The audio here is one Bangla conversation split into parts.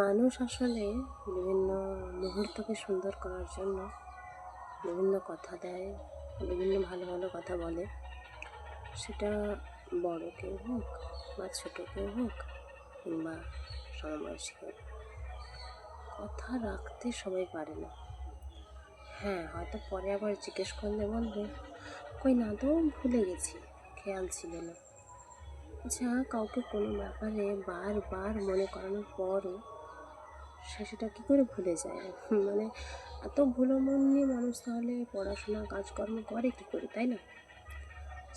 মানুষ আসলে বিভিন্ন মুহূর্তকে সুন্দর করার জন্য বিভিন্ন কথা দেয়, বিভিন্ন ভালো ভালো কথা বলে। সেটা বড় কেউ হোক বা ছোটো কেউ হোক কিংবা সমবয়সী কথা রাখতে সবাই পারে না। হ্যাঁ হয়তো পরে আবার জিজ্ঞেস করলে বলবে, কই না তো, ভুলে গেছি, খেয়াল ছিল না। আচ্ছা কাউকে কোনো ব্যাপারে বারবার মনে করানোর পরও সেটা কী করে ভুলে যায়? মানে এত ভুলো মন নিয়ে মানুষ তাহলে পড়াশোনা, কাজকর্ম করে কী করে, তাই না?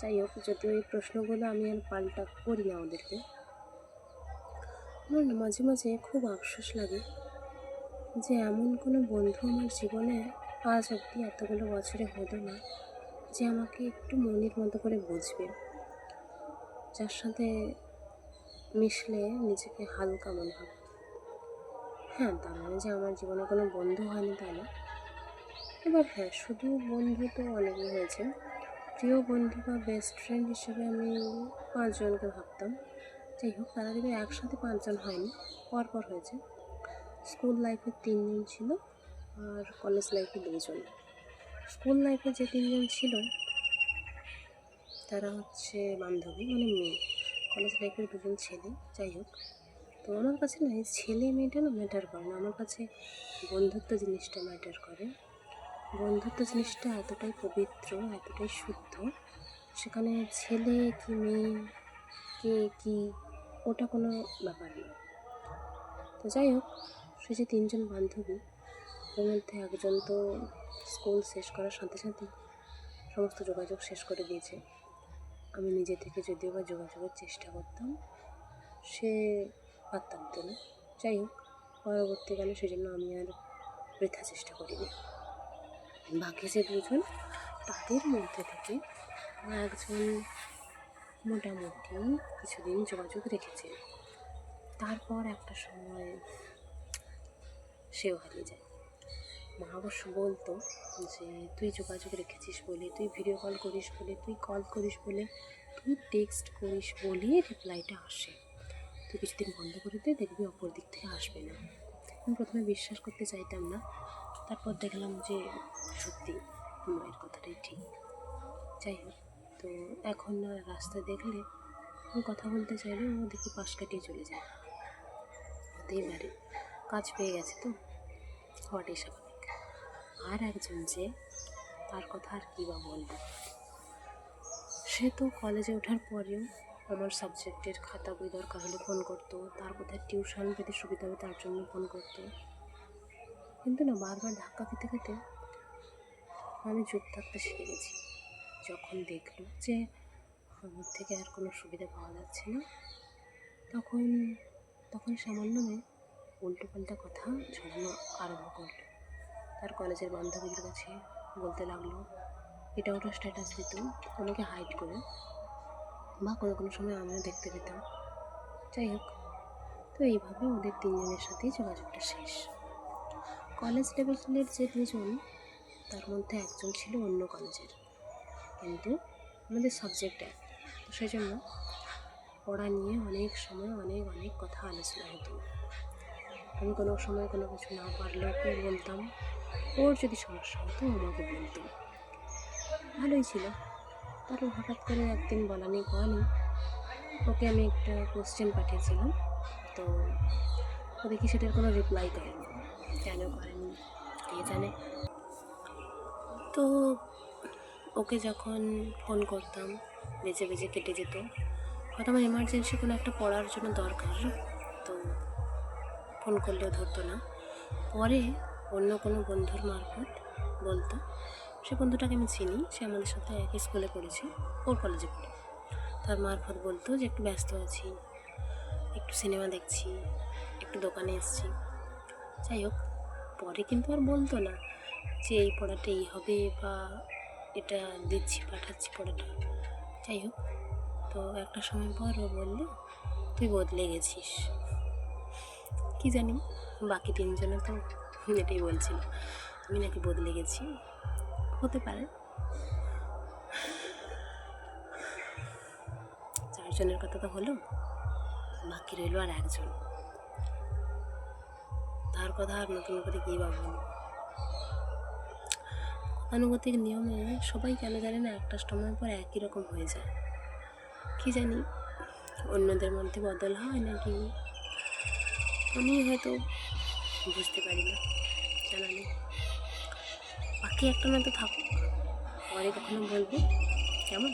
যাই হোক, যদিও এই প্রশ্নগুলো আমি আর পাল্টা করি না ওদেরকে। আমার না মাঝে মাঝে খুব আফসোস লাগে যে এমন কোনো বন্ধু আমার জীবনে আজ অবধি এতগুলো বছরে হতো না যে আমাকে একটু মনের মতো করে বুঝবে। যার সাথে মিশলে নিজেকে হালকা মনে হবে। হ্যাঁ তার মানে যে আমার জীবনে কোনো বন্ধু হয়নি তা না এবার হ্যাঁ শুধু বন্ধু তো অনেকই হয়েছে। প্রিয় বন্ধু বা বেস্ট ফ্রেন্ড হিসেবে আমি পাঁচজনকে ভাবতাম। যাই হোক, তারা কিন্তু একসাথে পাঁচজন হয়নি, পরপর হয়েছে। স্কুল লাইফে তিনজন ছিল আর কলেজ লাইফে দুজন স্কুল লাইফে যে তিনজন ছিল, তারা হচ্ছে বান্ধবী মানে মেয়ে। কলেজ লাইফের দুজন ছেলে। যাই হোক তো আমার কাছে না ছেলে মেয়েটা না ম্যাটার করে না। আমার কাছে বন্ধুত্ব জিনিসটা ম্যাটার করে। বন্ধুত্ব জিনিসটা এতটাই পবিত্র, এতটাই শুদ্ধ। সেখানে ছেলে কি মেয়ে, কে কি, ওটা কোনো ব্যাপার না। তো যাই হোক, সে যে তিনজন বান্ধবী, ওর মধ্যে একজন তো স্কুল শেষ করার সাথে সাথে সমস্ত যোগাযোগ শেষ করে দিয়েছে। আমি নিজে থেকে যদিও বা যোগাযোগের চেষ্টা করতাম। সে পারতাম তো না। যাই হোক, পরবর্তীকালে সেজন্য আমি আর বৃথা চেষ্টা করিনি। বাকি যে দুজন, তাদের মধ্যে থেকে একজন মোটামুটি কিছুদিন যোগাযোগ রেখেছে। তারপর একটা সময় সেও হারিয়ে যায়। মা অবশ্য বলতো যে, তুই যোগাযোগ রেখেছিস বলে, তুই ভিডিও কল করিস বলে, তুই কল করিস বলে, তুই টেক্সট করিস বলে রিপ্লাইটা আসে। তুই কিছুদিন বন্ধ করে দে, দেখবি অপর দিক থেকে আসবে না। আমি প্রথমে বিশ্বাস করতে চাইতাম না, তারপর দেখলাম যে সত্যি মায়ের কথাটাই ঠিক। যাই হোক, তো এখন না রাস্তা দেখলে আমি কথা বলতে চাইলে ও দেখি পাশ কাটিয়ে চলে যায়। হতেই পারে, কাজ পেয়ে গেছে তো। হওয়াটাই স্বাভাবিক। আর একজন যে তার কথা আর কী বা বলব? সে তো কলেজে ওঠার পরেও আমার সাবজেক্টের খাতা বই দরকার হলে ফোন করতো। তার কোথায় টিউশন পেতে সুবিধা হবে তার জন্য ফোন করতো। কিন্তু না, বারবার ধাক্কা খেতে খেতে আমি চুপ থাকতে শিখে গেছি। যখন দেখল যে আমার থেকে আর কোনো সুবিধা পাওয়া যাচ্ছে না, তখন তখন সামান্য উল্টো পাল্টা কথা ছড়ানো আরম্ভ করল। তার কলেজের বান্ধবীদের কাছে বলতে লাগল, এটা ওটা স্ট্যাটাস দিত আমাকে হাইড করে বা কোনো কোনো সময় আমিও দেখতে পেতাম। যাই হোক, তো এইভাবে ওদের তিনজনের সাথেই যোগাযোগটা শেষ। কলেজ লেভেলের যে দুজন, তার মধ্যে একজন ছিল অন্য কলেজের কিন্তু আমাদের সাবজেক্ট এক। তো সেই জন্য পড়া নিয়ে অনেক সময় অনেক অনেক কথা আলোচনা হতো। আমি কোনো সময় কোনো কিছু না পারলেও ওকে বলতাম? ওর যদি সমস্যা হতো, আমাকে বলতো। ভালোই ছিল। তারপর হঠাৎ করে একদিন বলা নেই কওয়া নেই ওকে আমি একটা কোশ্চেন পাঠিয়েছিলাম, তো ও দেখি সেটার কোনো রিপ্লাই করেনি, কেন করেনি, কে জানে। তো ওকে যখন ফোন করতাম বেজে বেজে কেটে যেত, হয়তো আমার এমার্জেন্সি কোনো একটা পড়ার জন্য দরকার, তো ফোন করলেও ধরতো না। পরে অন্য কোনো বন্ধুর মারফত বলতো সে বন্ধুটাকে আমি চিনি, সে আমাদের সাথে একই স্কুলে পড়েছে, ওর কলেজে পড়ে। তার মারফত বলতো যে একটু ব্যস্ত আছি, একটু সিনেমা দেখছি, একটু দোকানে এসছি। যাই হোক, পরে কিন্তু আর বলতো না যে এই পড়াটা এই হবে বা এটা দিচ্ছি, পাঠাচ্ছি পড়াটা। যাই হোক, তো একটা সময় পর ও বলল, তুই বদলে গেছিস। কি জানি, বাকি তিনজনে তো এটাই বলছিল, আমি নাকি বদলে গেছি। হতে পারে। চারজনের কথা তো হলো, বাকি রইল আর একজন। তার কথা আর নতুন করে কী বা গতানুগতিক নিয়মে সবাই কেন জানে না একটা সময় পর একই রকম হয়ে যায়। কি জানি, অন্যদের মধ্যে বদল হয় নাকি? আমি হয়তো বুঝতে পারি না। জানা নেই বাকি একটা না তো থাকুক। পরে কখনো বলবে। কেমন?